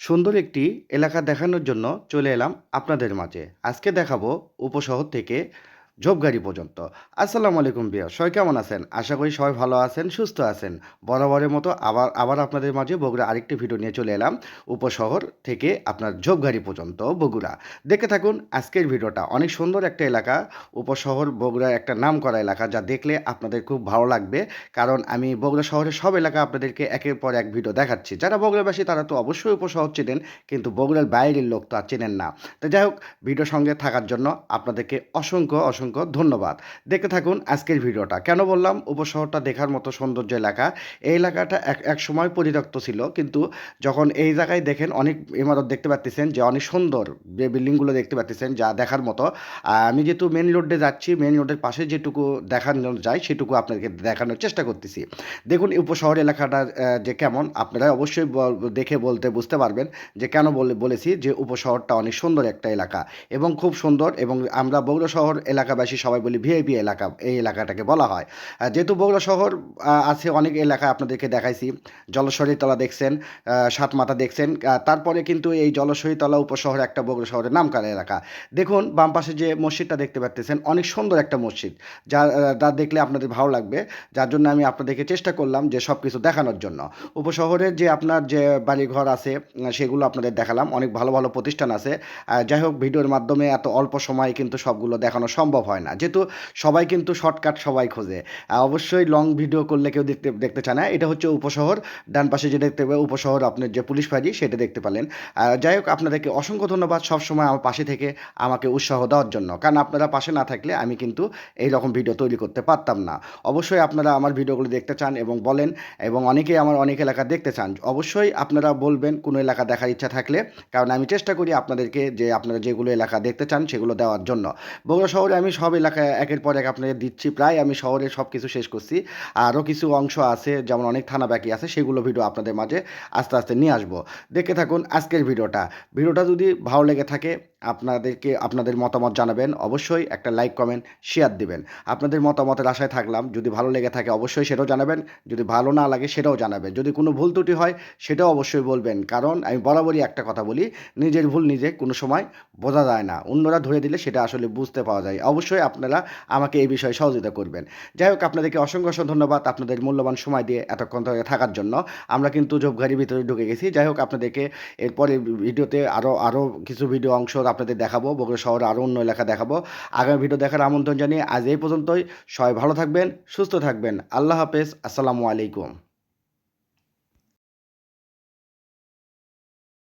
সুন্দর একটি এলাকা দেখানোর জন্য চলে এলাম আপনাদের মাঝে। আজকে দেখাবো উপশহর থেকে ঝোপগাড়ি পর্যন্ত। আসসালামু আলাইকুম বিয়া সবাই কেমন আছেন? আশা করি সবাই ভালো আছেন, সুস্থ আছেন। বরাবরের মতো আবার আবার আপনাদের মাঝে বগুড়া আরেকটি ভিডিও নিয়ে চলে এলাম, উপশহর থেকে আপনার ঝোপগাড়ি পর্যন্ত, বগুড়া। দেখে থাকুন, আজকের ভিডিওটা অনেক সুন্দর একটা এলাকা, উপশহর, বগুড়ার একটা নাম করা এলাকা, যা দেখলে আপনাদের খুব ভালো লাগবে। কারণ আমি বগুড়া শহরের সব এলাকা আপনাদেরকে একের পর এক ভিডিও দেখাচ্ছি। যারা বগুড়াবাসী, তারা তো অবশ্যই উপশহর চেনেন, কিন্তু বগুড়ার বাইরের লোক তো আর চেনেন না। তো যাই হোক ভিডিও সঙ্গে থাকার জন্য আপনাদেরকে অসংখ্য অসংখ্য ধন্যবাদ। দেখতে থাকুন আজকের ভিডিওটা। কেন বললাম? উপশহরটা দেখার মতো সৌন্দর্য এলাকা। এই এলাকাটা এক এক সময় পরিত্যক্ত ছিল। কিন্তু যখন এই জায়গায় দেখেন, অনেক ইমারত দেখতে পাচ্ছেন যে, অনেক সুন্দর যে বিল্ডিংগুলো দেখতে পাচ্ছেন যা দেখার মতো। আমি যেহেতু মেন রোডে যাচ্ছি মেন রোডের পাশে যেটুকু দেখানো যায়, সেটুকু আপনাদেরকে দেখানোর চেষ্টা করতেছি। দেখুন, উপশহর এলাকাটা যে কেমন, আপনারা অবশ্যই দেখে বলতে, বুঝতে পারবেন যে, কেন বলে, বলেছি যে, উপশহরটা অনেক সুন্দর একটা এলাকা। এবং খুব সুন্দর এবং আমরা বগুড়া শহর এলাকাবাসী সবাই বলি ভিআইপি এলাকা এই এলাকাটাকে বলা হয়। যেহেতু বগুড়া শহর আছে অনেক এলাকা আপনাদেরকে দেখাইছি। তলা দেখছেন আহ, সাতমাথা দেখছেন। তারপরে কিন্তু এই তলা উপশহর একটা বগুড়া শহরের নাম করা এলাকা। দেখুন বাম পাশে যে মসজিদটা দেখতে পাচ্ছেন অনেক সুন্দর একটা মসজিদ। যা যা দেখলে আপনাদের ভালো লাগবে। যার জন্য আমি আপনাদেরকে চেষ্টা করলাম যে সব কিছু দেখানোর জন্য। উপশহরের যে আপনার যে বাড়িঘর আছে সেগুলো আপনাদের দেখালাম। অনেক ভালো ভালো প্রতিষ্ঠান আছে। যাই হোক ভিডিওর মাধ্যমে এত অল্প সময়ে কিন্তু সবগুলো দেখানো সম্ভব হয় না। যেহেতু সবাই কিন্তু শর্টকাট সবাই খোঁজে। অবশ্যই লং ভিডিও করলে কেউ দেখতে দেখতে চায় না। এটা হচ্ছে উপশহর। ডান পাশে যে দেখতে পাবে উপশহর আপনার যে পুলিশ ফাঁড়ি, সেটা দেখতে পেলেন। যাই হোক, আপনাদেরকে অসংখ্য ধন্যবাদ সবসময় আমার পাশে থেকে আমাকে উৎসাহ দেওয়ার জন্য। কারণ আপনারা পাশে না থাকলে আমি কিন্তু এই রকম ভিডিও তৈরি করতে পারতাম না। অবশ্যই আপনারা আমার ভিডিওগুলো দেখতে চান এবং বলেন এবং অনেকেই আমার অনেক এলাকা দেখতে চান। অবশ্যই আপনারা বলবেন, কোনো এলাকা দেখার ইচ্ছা থাকলে। কারণ আমি চেষ্টা করি আপনাদেরকে যে আপনারা যেগুলো এলাকা দেখতে চান, সেগুলো দেওয়ার জন্য। বগুড়া শহরে আমি সব এলাকায় একের পর এক আপনাদের দিচ্ছি। প্রায় আমি শহরে সব কিছু শেষ করছি। আরও কিছু অংশ আছে, যেমন অনেক থানা বাকি আছে, সেগুলো ভিডিও আপনাদের মাঝে আস্তে আস্তে নিয়ে আসব। দেখে থাকুন আজকের ভিডিওটা। ভিডিওটা যদি ভালো লেগে থাকে, আপনাদেরকে, আপনাদের মতামত জানাবেন। অবশ্যই একটা লাইক কমেন্ট শেয়ার দিবেন। আপনাদের মতামতের আশায় থাকলাম। যদি ভালো লেগে থাকে, অবশ্যই সেটাও জানাবেন। যদি ভালো না লাগে, সেটাও জানাবেন। যদি কোনো ভুল ত্রুটি হয়, সেটাও অবশ্যই বলবেন। কারণ আমি বরাবরই একটা কথা বলি, নিজের ভুল নিজে কোনো সময় বোঝা যায় না। অন্যরা ধরে দিলে সেটা আসলে বুঝতে পাওয়া যায়। অবশ্যই আপনারা আমাকে এই বিষয়ে সহযোগিতা করবেন। যাই হোক, আপনাদেরকে অসংখ্য অসংখ্য ধন্যবাদ আপনাদের মূল্যবান সময় দিয়ে এতক্ষণ ধরে থাকার জন্য। আমরা কিন্তু জবঘাড়ির ভিতরে ঢুকে গেছি। যাই হোক, আপনাদেরকে এরপরে ভিডিওতে আরও আরও কিছু ভিডিও অংশ আপনাদের দেখাবো। বগুড়া শহরে আরও অন্য এলাকা দেখাবো। আগামী ভিডিও দেখার আমন্ত্রণ জানিয়ে আজ এই পর্যন্তই। সবাই ভালো থাকবেন, সুস্থ থাকবেন। আল্লাহ হাফেজ। আসসালামু আলাইকুম।